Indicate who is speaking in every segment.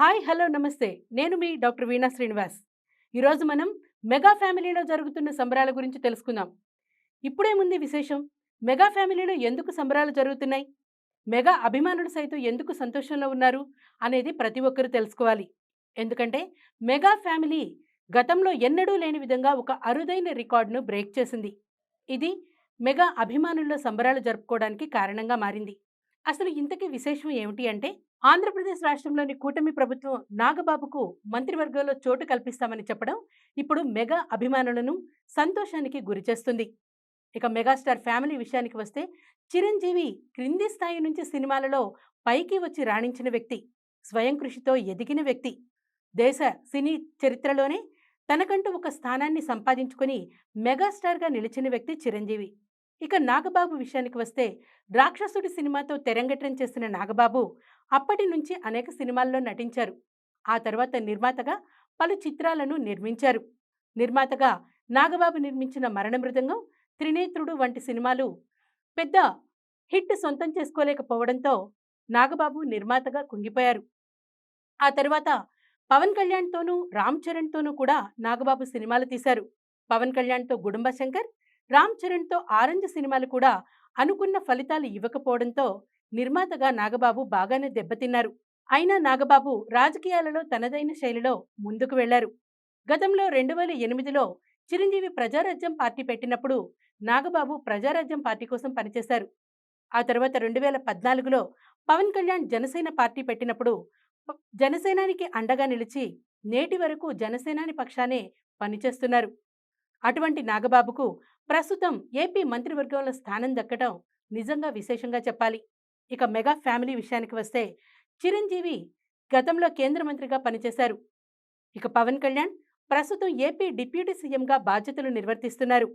Speaker 1: Hi hello నమస్తే. నేను మీ doctor వీణా శ్రీనివాస్. ఈరోజు మనం మెగా ఫ్యామిలీలో జరుగుతున్న సంబరాల గురించి తెలుసుకుందాం. ఇప్పుడేముంది విశేషం. మెగా ఫ్యామిలీలో ఎందుకు సంబరాలు జరుగుతున్నాయి? మెగా అభిమానులు సైతం ఎందుకు సంతోషంలో ఉన్నారు? అనేది ప్రతి ఒక్కరూ తెలుసుకోవాలి. ఎందుకంటే మెగా ఫ్యామిలీ గతంలో ఎన్నడూ లేని విధంగా ఒక అరుదైన రికార్డును బ్రేక్ చేసింది. ఇది మెగా అభిమానుల్లో సంబరాలు జరుపుకోవడానికి కారణంగా మారింది. అసలు ఇంతకీ విశేషం ఏమిటి అంటే ఆంధ్రప్రదేశ్ రాష్ట్రంలోని కూటమి ప్రభుత్వం నాగబాబుకు మంత్రివర్గంలో చోటు కల్పిస్తామని చెప్పడం ఇప్పుడు మెగా అభిమానులను సంతోషానికి గురిచేస్తుంది ఇక మెగాస్టార్ ఫ్యామిలీ విషయానికి వస్తే చిరంజీవి క్రింది స్థాయి నుంచి సినిమాలలో పైకి వచ్చి రాణించిన వ్యక్తి స్వయం కృషితో ఎదిగిన వ్యక్తి. దేశ సినీ చరిత్రలోనే తనకంటూ ఒక స్థానాన్ని సంపాదించుకొని మెగాస్టార్గా నిలిచిన వ్యక్తి చిరంజీవి. ఇక నాగబాబు విషయానికి వస్తే రాక్షసుడి సినిమాతో తెరంగేట్రం చేసిన నాగబాబు అప్పటి నుంచి అనేక సినిమాల్లో నటించారు. ఆ తర్వాత నిర్మాతగా పలు చిత్రాలను నిర్మించారు. నిర్మాతగా నాగబాబు నిర్మించిన మరణ మృదంగం త్రినేత్రుడు వంటి సినిమాలు పెద్ద హిట్ సొంతం చేసుకోలేకపోవడంతో నాగబాబు నిర్మాతగా కుంగిపోయారు. ఆ తర్వాత పవన్ కళ్యాణ్తోనూ రామ్ చరణ్తోనూ కూడా నాగబాబు సినిమాలు తీశారు. పవన్ కళ్యాణ్తో గుడుంబ శంకర్ రామ్ చరణ్తో ఆరెంజ్ సినిమాలు కూడా అనుకున్న ఫలితాలు ఇవ్వకపోవడంతో నిర్మాతగా నాగబాబు బాగానే దెబ్బతిన్నారు. అయినా నాగబాబు రాజకీయాలలో తనదైన శైలిలో ముందుకు వెళ్ళారు. గతంలో రెండు వేల ఎనిమిదిలో చిరంజీవి ప్రజారాజ్యం పార్టీ పెట్టినప్పుడు నాగబాబు ప్రజారాజ్యం పార్టీ కోసం పనిచేశారు. ఆ తర్వాత రెండు వేల పద్నాలుగులో పవన్ కళ్యాణ్ జనసేన పార్టీ పెట్టినప్పుడు జనసేనానికి అండగా నిలిచి నేటి వరకు జనసేనాని పక్షానే పనిచేస్తున్నారు. అటువంటి నాగబాబుకు ప్రస్తుతం ఏపీ మంత్రివర్గంలో స్థానం దక్కడం నిజంగా విశేషంగా చెప్పాలి. ఇక మెగా ఫ్యామిలీ విషయానికి వస్తే చిరంజీవి గతంలో కేంద్ర మంత్రిగా పనిచేశారు. ఇక పవన్ కళ్యాణ్ ప్రస్తుతం ఏపీ డిప్యూటీ సీఎంగా బాధ్యతలు నిర్వర్తిస్తున్నారు.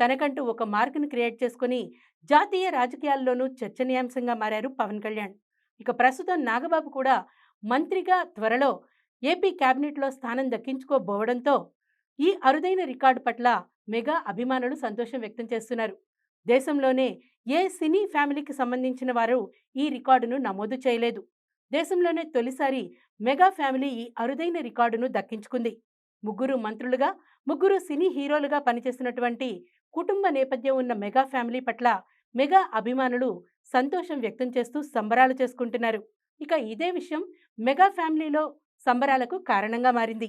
Speaker 1: తనకంటూ ఒక మార్కును క్రియేట్ చేసుకుని జాతీయ రాజకీయాల్లోనూ చర్చనీయాంశంగా మారారు పవన్ కళ్యాణ్. ఇక ప్రస్తుతం నాగబాబు కూడా మంత్రిగా త్వరలో ఏపీ కేబినెట్లో స్థానం దక్కించుకోబోవడంతో ఈ అరుదైన రికార్డు పట్ల మెగా అభిమానులు సంతోషం వ్యక్తం చేస్తున్నారు. దేశంలోనే ఏ సినీ ఫ్యామిలీకి సంబంధించిన వారు ఈ రికార్డును నమోదు చేయలేదు. దేశంలోనే తొలిసారి మెగా ఫ్యామిలీ ఈ అరుదైన రికార్డును దక్కించుకుంది. ముగ్గురు మంత్రులుగా ముగ్గురు సినీ హీరోలుగా పనిచేస్తున్నటువంటి కుటుంబ నేపథ్యం ఉన్న మెగా ఫ్యామిలీ పట్ల మెగా అభిమానులు సంతోషం వ్యక్తం చేస్తూ సంబరాలు చేసుకుంటున్నారు. ఇక ఇదే విషయం మెగా ఫ్యామిలీలో సంబరాలకు కారణంగా మారింది.